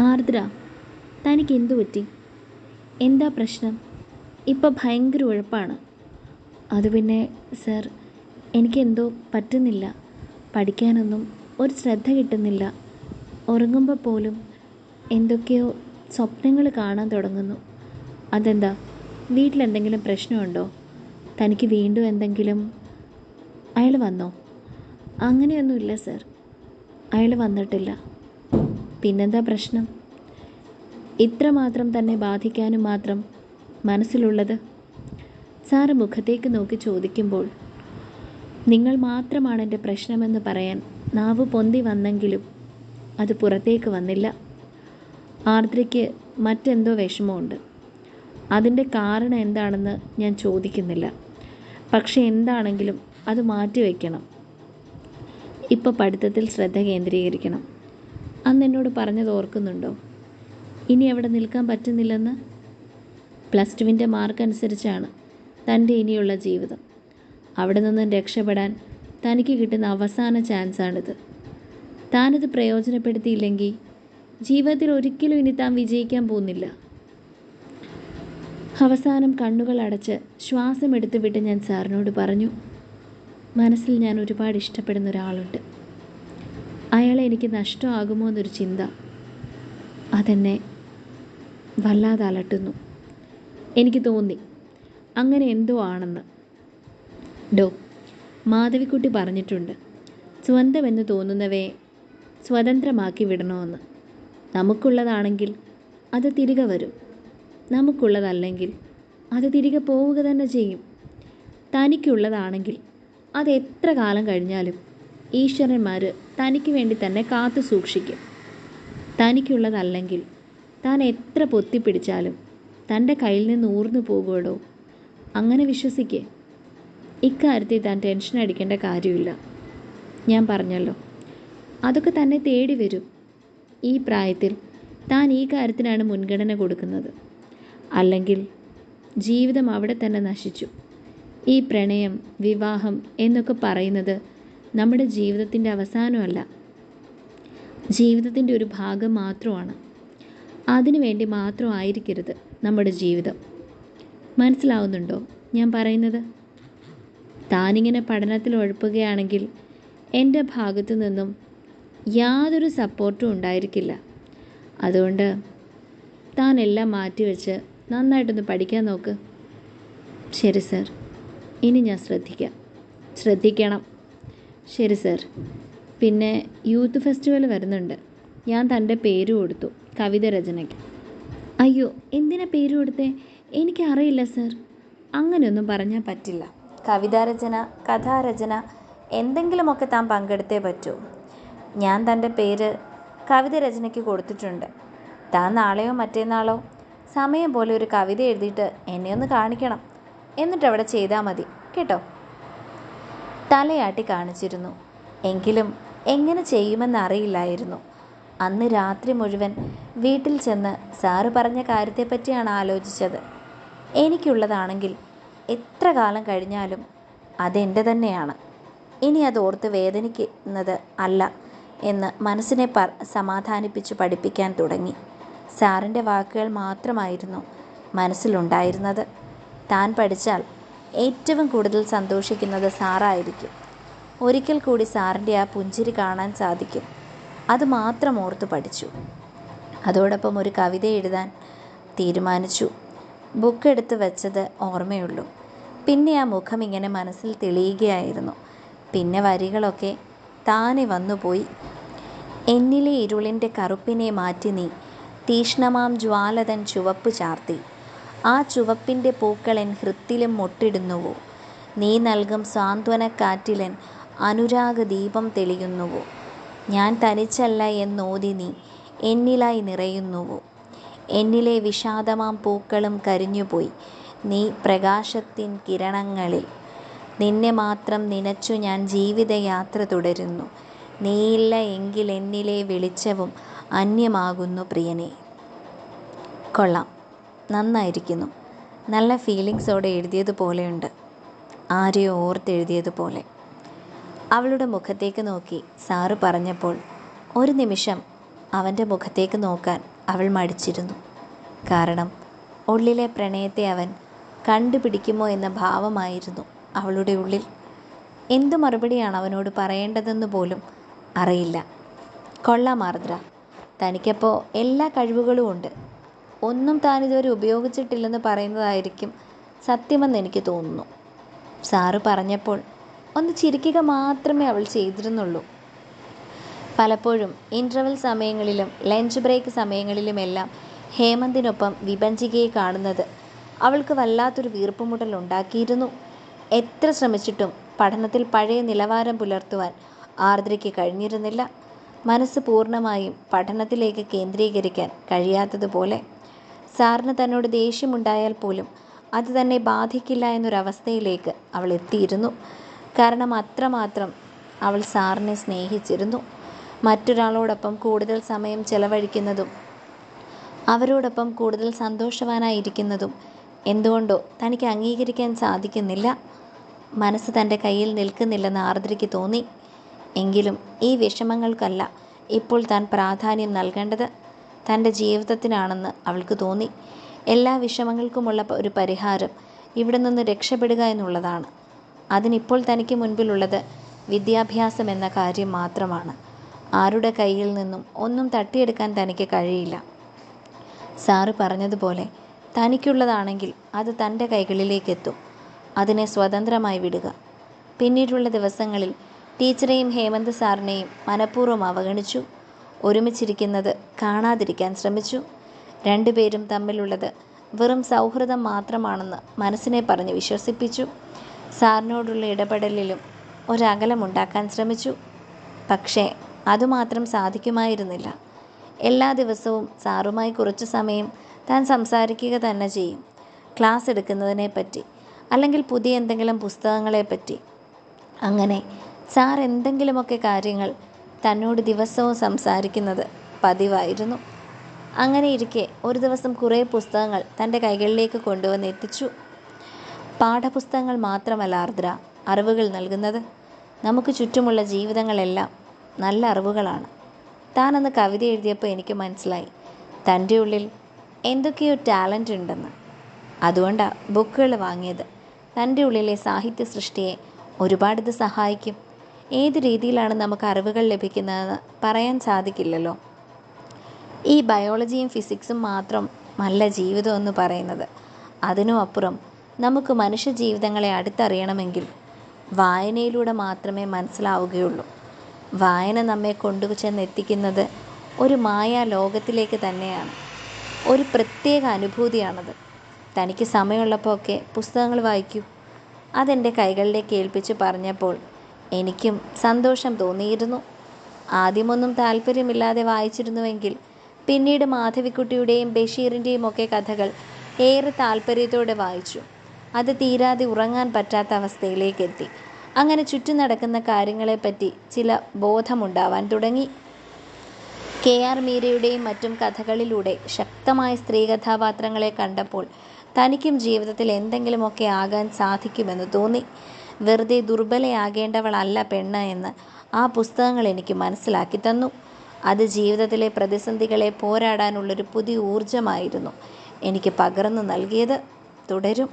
ആർദ്ര തനിക്ക് എന്തു പറ്റി? എന്താ പ്രശ്നം? ഇപ്പം ഭയങ്കര ഉഴപ്പാണ്. അത് പിന്നെ സർ എനിക്കെന്തോ പറ്റുന്നില്ല. പഠിക്കാനൊന്നും ഒരു ശ്രദ്ധ കിട്ടുന്നില്ല. ഉറങ്ങുമ്പോൾ പോലും എന്തൊക്കെയോ സ്വപ്നങ്ങൾ കാണാൻ തുടങ്ങുന്നു. അതെന്താ? വീട്ടിലെന്തെങ്കിലും പ്രശ്നമുണ്ടോ? തനിക്ക് വീണ്ടും എന്തെങ്കിലും? അയാൾ വന്നോ? അങ്ങനെയൊന്നുമില്ല സർ. അയാൾ വന്നിട്ടില്ല. പിന്നെന്താ പ്രശ്നം? ഇത്രമാത്രം തന്നെ ബാധിക്കാനും മാത്രം മനസ്സിലുള്ളത്? സാറ് മുഖത്തേക്ക് നോക്കി ചോദിക്കുമ്പോൾ നിങ്ങൾ മാത്രമാണ് എന്റെ പ്രശ്നമെന്ന് പറയാൻ നാവ് പൊന്തി വന്നെങ്കിലും അത് പുറത്തേക്ക് വന്നില്ല. ആർദ്രയ്ക്ക് മറ്റെന്തോ വിഷമമുണ്ട്. അതിന്റെ കാരണം എന്താണെന്ന് ഞാൻ ചോദിക്കുന്നില്ല. പക്ഷേ എന്താണെങ്കിലും അത് മാറ്റിവെക്കണം. ഇപ്പോൾ പഠിത്തത്തിൽ ശ്രദ്ധ കേന്ദ്രീകരിക്കണം. അന്ന് എന്നോട് പറഞ്ഞത് ഓർക്കുന്നുണ്ടോ? ഇനി അവിടെ നിൽക്കാൻ പറ്റുന്നില്ലെന്ന്? പ്ലസ് ടുവിന്റെ മാർക്ക് അനുസരിച്ചാണ് തന്റെ ഇനിയുള്ള ജീവിതം. അവിടെ നിന്നും രക്ഷപ്പെടാൻ തനിക്ക് കിട്ടുന്ന അവസാന ചാൻസാണിത്. താനത് പ്രയോജനപ്പെടുത്തിയില്ലെങ്കിൽ ജീവിതത്തിൽ ഒരിക്കലും ഇനി താൻ വിജയിക്കാൻ പോകുന്നില്ല. അവസാനം കണ്ണുകൾ അടച്ച് ശ്വാസം എടുത്തു വിട്ട് ഞാൻ സാറിനോട് പറഞ്ഞു മനസ്സിൽ ഞാൻ ഒരുപാട് ഇഷ്ടപ്പെടുന്ന ഒരാളുണ്ട്. അയാളെ എനിക്ക് നഷ്ടമാകുമോ എന്നൊരു ചിന്ത അതെന്നെ വല്ലാതെ അലട്ടുന്നു. എനിക്ക് തോന്നി അങ്ങനെ എന്തോ ആണെന്ന്. ഡോ മാധവിക്കുട്ടി പറഞ്ഞിട്ടുണ്ട് സ്വന്തമെന്ന് തോന്നുന്നവയെ സ്വതന്ത്രമാക്കി വിടണമെന്ന് നമുക്കുള്ളതാണെങ്കിൽ അത് തിരികെ വരും. നമുക്കുള്ളതല്ലെങ്കിൽ അത് തിരികെ പോവുക തന്നെ ചെയ്യും. തനിക്കുള്ളതാണെങ്കിൽ അത് എത്ര കാലം കഴിഞ്ഞാലും ഈശ്വരന്മാർ തനിക്ക് വേണ്ടി തന്നെ കാത്തു സൂക്ഷിക്കും. തനിക്കുള്ളതല്ലെങ്കിൽ താൻ എത്ര പൊത്തിപ്പിടിച്ചാലും തന്റെ കയ്യിൽ നിന്ന് ഊർന്നു പോകുകടോ അങ്ങനെ വിശ്വസിക്കേ. ഇക്കാര്യത്തിൽ താൻ ടെൻഷൻ അടിക്കേണ്ട കാര്യമില്ല. ഞാൻ പറഞ്ഞല്ലോ. അതൊക്കെ തന്നെ തേടി വരും. ഈ പ്രായത്തിൽ താൻ ഈ കാര്യത്തിനാണ് മുൻഗണന കൊടുക്കുന്നത്. അല്ലെങ്കിൽ ജീവിതം അവിടെ തന്നെ നശിച്ചു. ഈ പ്രണയം വിവാഹം എന്നൊക്കെ പറയുന്നത് നമ്മുടെ ജീവിതത്തിന്റെ അവസാനമല്ല. ജീവിതത്തിന്റെ ഒരു ഭാഗം മാത്രമാണ്. അതിനു വേണ്ടി മാത്രമായിരിക്കരുത് നമ്മുടെ ജീവിതം. മനസ്സിലാവുന്നുണ്ടോ? ഞാൻ പറയുന്നത്? താനിങ്ങനെ പഠനത്തിൽ ഒഴുപ്പുകയാണെങ്കിൽ എന്റെ ഭാഗത്തു നിന്നും യാതൊരു സപ്പോർട്ടും ഉണ്ടായിരിക്കില്ല. അതുകൊണ്ട് താൻ എല്ലാം മാറ്റിവെച്ച് നന്നായിട്ടൊന്ന് പഠിക്കാൻ നോക്ക്. ശരി സർ. ഇനി ഞാൻ ശ്രദ്ധിക്കാം. ശ്രദ്ധിക്കണം. ശരി സർ. പിന്നെ യൂത്ത് ഫെസ്റ്റിവൽ വരുന്നുണ്ട്. ഞാൻ തന്റെ പേര് കൊടുത്തു കവിത രചനയ്ക്ക്. അയ്യോ എന്തിനാ പേര് കൊടുത്തേ? എനിക്കറിയില്ല സർ. അങ്ങനെയൊന്നും പറഞ്ഞാൽ പറ്റില്ല. കവിതാരചന കഥാരചന എന്തെങ്കിലുമൊക്കെ താൻ പങ്കെടുത്തേ പറ്റൂ. ഞാൻ തന്റെ പേര് കവിത രചനയ്ക്ക് കൊടുത്തിട്ടുണ്ട്. താൻ നാളെയോ മറ്റേന്നാളോ സമയം പോലെ ഒരു കവിത എഴുതിയിട്ട് എന്നെ ഒന്ന് കാണിക്കണം. എന്നിട്ട് അവിടെ ചെയ്താൽ മതി. കേട്ടോ? തലയാട്ടി കാണിച്ചിരുന്നു. എങ്കിലും എങ്ങനെ ചെയ്യുമെന്നറിയില്ലായിരുന്നു. അന്ന് രാത്രി മുഴുവൻ വീട്ടിൽ ചെന്ന് സാറ് പറഞ്ഞ കാര്യത്തെപ്പറ്റിയാണ് ആലോചിച്ചത്. എനിക്കുള്ളതാണെങ്കിൽ എത്ര കാലം കഴിഞ്ഞാലും അതെന്റെ തന്നെയാണ്. ഇനി അത് ഓർത്ത് വേദനിക്കുന്നത് അല്ല എന്ന് മനസ്സിനെ പ സമാധാനിപ്പിച്ച് പഠിപ്പിക്കാൻ തുടങ്ങി. സാറിന്റെ വാക്കുകൾ മാത്രമായിരുന്നു മനസ്സിലുണ്ടായിരുന്നത്. താൻ പഠിച്ചാൽ ഏറ്റവും കൂടുതൽ സന്തോഷിക്കുന്നത് സാറായിരിക്കും. ഒരിക്കൽ കൂടി സാറിന്റെ ആ പുഞ്ചിരി കാണാൻ സാധിക്കും. അത് മാത്രം ഓർത്ത് പഠിച്ചു. അതോടൊപ്പം ഒരു കവിത എഴുതാൻ തീരുമാനിച്ചു. ബുക്ക് എടുത്ത് വെച്ചത് ഓർമ്മയുള്ളൂ. പിന്നെ ആ മുഖം ഇങ്ങനെ മനസ്സിൽ തെളിയുകയായിരുന്നു. പിന്നെ വരികളൊക്കെ താനെ വന്നുപോയി എന്നിലെ ഇരുളിന്റെ കറുപ്പിനെ മാറ്റി നീ തീഷ്ണമാം ജ്വാലതൻ ചുവപ്പ് ചാർത്തി. ആ ചുവപ്പിന്റെ പൂക്കളൻ ഹൃത്തിലും മുട്ടിടുന്നുവോ? നീ നൽകും സാന്ത്വനക്കാറ്റിലൻ അനുരാഗ ദീപം തെളിയുന്നുവോ? ഞാൻ തനിച്ചല്ല എന്നോതി നീ എന്നിലായി നിറയുന്നുവോ? എന്നിലെ വിഷാദമാം പൂക്കളും കരിഞ്ഞുപോയി നീ പ്രകാശത്തിൻ കിരണങ്ങളിൽ. നിന്നെ മാത്രം നിനച്ചു ഞാൻ ജീവിതയാത്ര തുടരുന്നു. നീയില്ല എങ്കിൽ എന്നിലെ വെളിച്ചവും അന്യമാകുന്നു പ്രിയനെ. കൊള്ളാം. നന്നായിരിക്കുന്നു. നല്ല ഫീലിങ്സോടെ എഴുതിയതുപോലെയുണ്ട് ആരെയോ ഓർത്തെഴുതിയതുപോലെ അവളുടെ മുഖത്തേക്ക് നോക്കി സാറ് പറഞ്ഞപ്പോൾ ഒരു നിമിഷം അവന്റെ മുഖത്തേക്ക് നോക്കാൻ അവൾ മടിച്ചിരുന്നു. കാരണം ഉള്ളിലെ പ്രണയത്തെ അവൻ കണ്ടുപിടിക്കുമോ എന്ന ഭാവമായിരുന്നു അവളുടെ ഉള്ളിൽ. എന്തു മറുപടിയാണ് അവനോട് പറയേണ്ടതെന്ന് പോലും അറിയില്ല. കൊള്ളാം ആർദ്ര. തനിക്കപ്പോൾ എല്ലാ കഴിവുകളും ഉണ്ട്. ഒന്നും താൻ ഇതുവരെ ഉപയോഗിച്ചിട്ടില്ലെന്ന് പറയുന്നതായിരിക്കും സത്യമെന്ന് എനിക്ക് തോന്നുന്നു. സാറ് പറഞ്ഞപ്പോൾ ഒന്ന് ചിരിക്കുക മാത്രമേ അവൾ ചെയ്തിരുന്നുള്ളൂ. പലപ്പോഴും ഇന്റർവെൽ സമയങ്ങളിലും ലഞ്ച് ബ്രേക്ക് സമയങ്ങളിലുമെല്ലാം ഹേമന്തിനൊപ്പം വിഭജികയെ കാണുന്നത് അവൾക്ക് വല്ലാത്തൊരു വീർപ്പുമുട്ടൽ ഉണ്ടാക്കിയിരുന്നു. എത്ര ശ്രമിച്ചിട്ടും പഠനത്തിൽ പഴയ നിലവാരം പുലർത്തുവാൻ ആർദ്രയ്ക്ക് കഴിഞ്ഞിരുന്നില്ല. മനസ്സ് പൂർണമായും പഠനത്തിലേക്ക് കേന്ദ്രീകരിക്കാൻ കഴിയാത്തതുപോലെ സാറിന് തന്നോട് ദേഷ്യമുണ്ടായാൽ പോലും അത് തന്നെ ബാധിക്കില്ല എന്നൊരവസ്ഥയിലേക്ക് അവൾ എത്തിയിരുന്നു. കാരണം അത്രമാത്രം അവൾ സാറിനെ സ്നേഹിച്ചിരുന്നു. മറ്റൊരാളോടൊപ്പം കൂടുതൽ സമയം ചെലവഴിക്കുന്നതും അവരോടൊപ്പം കൂടുതൽ സന്തോഷവാനായിരിക്കുന്നതും എന്തുകൊണ്ടോ തനിക്ക് അംഗീകരിക്കാൻ സാധിക്കുന്നില്ല. മനസ്സ് തന്റെ കയ്യിൽ നിൽക്കുന്നില്ലെന്ന് ആർദ്രയ്ക്ക് തോന്നി. എങ്കിലും ഈ വിഷമങ്ങൾക്കല്ല ഇപ്പോൾ താൻ പ്രാധാന്യം നൽകേണ്ടത്. തന്റെ ജീവിതത്തിനാണെന്ന് അവൾക്ക് തോന്നി. എല്ലാ വിഷമങ്ങൾക്കുമുള്ള ഒരു പരിഹാരം ഇവിടെ നിന്ന് രക്ഷപ്പെടുക എന്നുള്ളതാണ്. അതിനിപ്പോൾ തനിക്ക് മുൻപിലുള്ളത് വിദ്യാഭ്യാസം എന്ന കാര്യം മാത്രമാണ്. ആരുടെ കയ്യിൽ നിന്നും ഒന്നും തട്ടിയെടുക്കാൻ തനിക്ക് കഴിയില്ല. സാറ് പറഞ്ഞതുപോലെ തനിക്കുള്ളതാണെങ്കിൽ അത് തന്റെ കൈകളിലേക്കെത്തും. അതിനെ സ്വതന്ത്രമായി വിടുക. പിന്നീടുള്ള ദിവസങ്ങളിൽ ടീച്ചറെയും ഹേമന്ത് സാറിനെയും മനഃപൂർവം അവഗണിച്ചു. ഒരുമിച്ചിരിക്കുന്നത് കാണാതിരിക്കാൻ ശ്രമിച്ചു. രണ്ടുപേരും തമ്മിലുള്ളത് വെറും സൗഹൃദം മാത്രമാണെന്ന് മനസ്സിനെ പറഞ്ഞ് വിശ്വസിപ്പിച്ചു. സാറിനോടുള്ള ഇടപെടലിലും ഒരകലമുണ്ടാക്കാൻ ശ്രമിച്ചു. പക്ഷേ അതുമാത്രം സാധിക്കുമായിരുന്നില്ല. എല്ലാ ദിവസവും സാറുമായി കുറച്ച് സമയം താൻ സംസാരിക്കുക തന്നെ ചെയ്യും. ക്ലാസ് എടുക്കുന്നതിനെപ്പറ്റി അല്ലെങ്കിൽ പുതിയ എന്തെങ്കിലും പുസ്തകങ്ങളെപ്പറ്റി അങ്ങനെ സാർ എന്തെങ്കിലുമൊക്കെ കാര്യങ്ങൾ തന്നോട് ദിവസവും സംസാരിക്കുന്നത് പതിവായിരുന്നു. അങ്ങനെ ഇരിക്കെ ഒരു ദിവസം കുറേ പുസ്തകങ്ങൾ തന്റെ കൈകളിലേക്ക് കൊണ്ടുവന്ന് എത്തിച്ചു. പാഠപുസ്തകങ്ങൾ മാത്രമല്ല ആർദ്ര അറിവുകൾ നൽകുന്നത്. നമുക്ക് ചുറ്റുമുള്ള ജീവിതങ്ങളെല്ലാം നല്ല അറിവുകളാണ്. താൻ അന്ന് കവിത എഴുതിയപ്പോൾ എനിക്ക് മനസ്സിലായി തന്റെ ഉള്ളിൽ എന്തൊക്കെയോ ടാലന്റ് ഉണ്ടെന്ന്. അതുകൊണ്ടാണ് ബുക്കുകൾ വാങ്ങിയത്. തന്റെ ഉള്ളിലെ സാഹിത്യ സൃഷ്ടിയെ ഒരുപാട് സഹായിക്കും. ഏത് രീതിയിലാണ് നമുക്ക് അറിവുകൾ ലഭിക്കുന്നതെന്ന് പറയാൻ സാധിക്കില്ലല്ലോ. ഈ ബയോളജിയും ഫിസിക്സും മാത്രം അല്ല ജീവിതം എന്ന് പറയുന്നത്. അതിനും അപ്പുറം നമുക്ക് മനുഷ്യ ജീവിതങ്ങളെ അടുത്തറിയണമെങ്കിൽ വായനയിലൂടെ മാത്രമേ മനസ്സിലാവുകയുള്ളൂ. വായന നമ്മെ കൊണ്ടു ചെന്നെത്തിക്കുന്നത് ഒരു മായാ ലോകത്തിലേക്ക് തന്നെയാണ്. ഒരു പ്രത്യേക അനുഭൂതിയാണത്. തനിക്ക് സമയമുള്ളപ്പോൾ ഒക്കെ പുസ്തകങ്ങൾ വായിക്കൂ. അതെന്റെ കൈകളിലേക്ക് ഏൽപ്പിച്ച് പറഞ്ഞപ്പോൾ എനിക്കും സന്തോഷം തോന്നിയിരുന്നു. ആദ്യമൊന്നും താല്പര്യമില്ലാതെ വായിച്ചിരുന്നുവെങ്കിൽ പിന്നീട് മാധവിക്കുട്ടിയുടെയും ബഷീറിന്റെയും ഒക്കെ കഥകൾ ഏറെ താല്പര്യത്തോടെ വായിച്ചു. അത് തീരാതെ ഉറങ്ങാൻ പറ്റാത്ത അവസ്ഥയിലേക്കെത്തി. അങ്ങനെ ചുറ്റും നടക്കുന്ന കാര്യങ്ങളെപ്പറ്റി ചില ബോധമുണ്ടാവാൻ തുടങ്ങി. കെ ആർ മീരയുടെയും മറ്റും കഥകളിലൂടെ ശക്തമായ സ്ത്രീ കഥാപാത്രങ്ങളെ കണ്ടപ്പോൾ തനിക്കും ജീവിതത്തിൽ എന്തെങ്കിലുമൊക്കെ ആകാൻ സാധിക്കുമെന്ന് തോന്നി. വെറുതെ ദുർബലയാകേണ്ടവളല്ല പെണ്ണ് എന്ന് ആ പുസ്തകങ്ങൾ എനിക്ക് മനസ്സിലാക്കി തന്നു. അത് ജീവിതത്തിലെ പ്രതിസന്ധികളെ പോരാടാനുള്ളൊരു പുതിയ ഊർജമായിരുന്നു എനിക്ക് പകർന്നു നൽകിയത്. തുടരും.